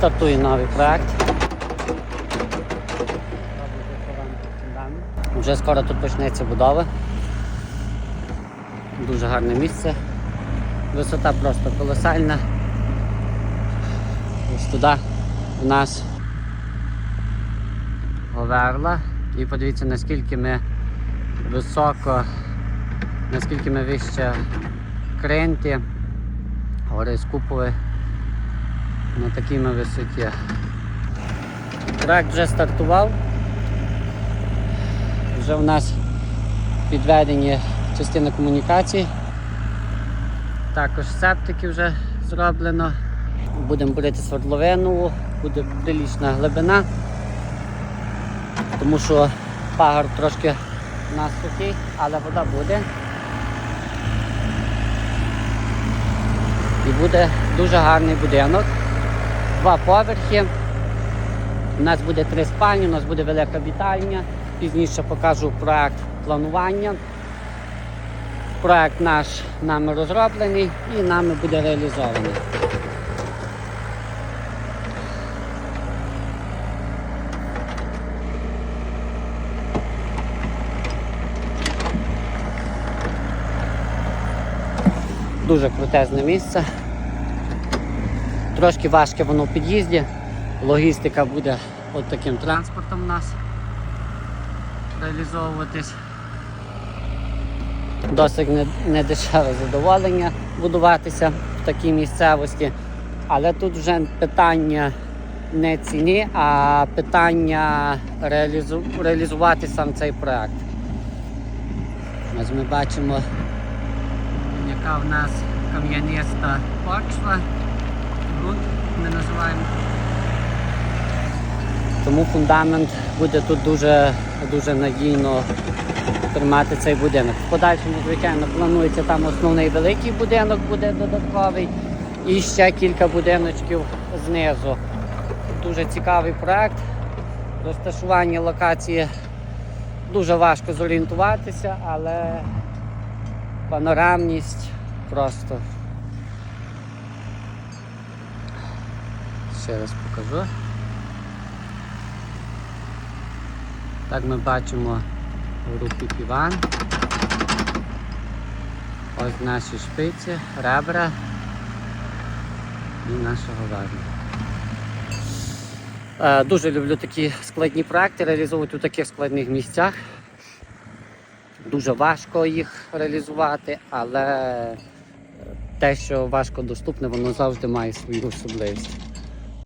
Стартує новий проект. Вже скоро тут почнеться будова. Дуже гарне місце. Висота просто колосальна. Ось туди у нас Говерла. І подивіться наскільки ми високо, наскільки ми вище кринки, гори Скупови на такій ми висоті. Проект вже стартував. Вже у нас підведені частини комунікацій. Також септики вже зроблено. Будемо бурити свердловину, буде прилічна глибина, тому що пагор трошки у нас сухий, але вода буде. І буде дуже гарний будинок. Два поверхи. У нас буде три спальні, у нас буде велика вітальня. Пізніше покажу проект планування. Проект наш нами розроблений і нами буде реалізований. Дуже крутезне місце. Трошки важке воно в під'їзді. Логістика буде от таким транспортом у нас реалізовуватись. Досить не- недешеве задоволення будуватися в такій місцевості. Але тут вже питання не ціні, а питання реалізу... реалізувати сам цей проект. Ось ми бачимо, яка в нас кам'яниста почва. Ґрунт ми називаємо. Тому фундамент буде тут дуже, дуже надійно тримати цей будинок. В подальшому, звичайно, планується там основний великий будинок буде додатковий і ще кілька будиночків знизу. Дуже цікавий проект. Розташування локації дуже важко зорієнтуватися, але панорамність просто. Ще раз покажу. Так ми бачимо групі піван. Ось наші шпиці, ребра і наша говарня. Е, Дуже люблю такі складні проекти реалізовувати у таких складних місцях. Дуже важко їх реалізувати, але те, що важко доступне, воно завжди має свою особливість.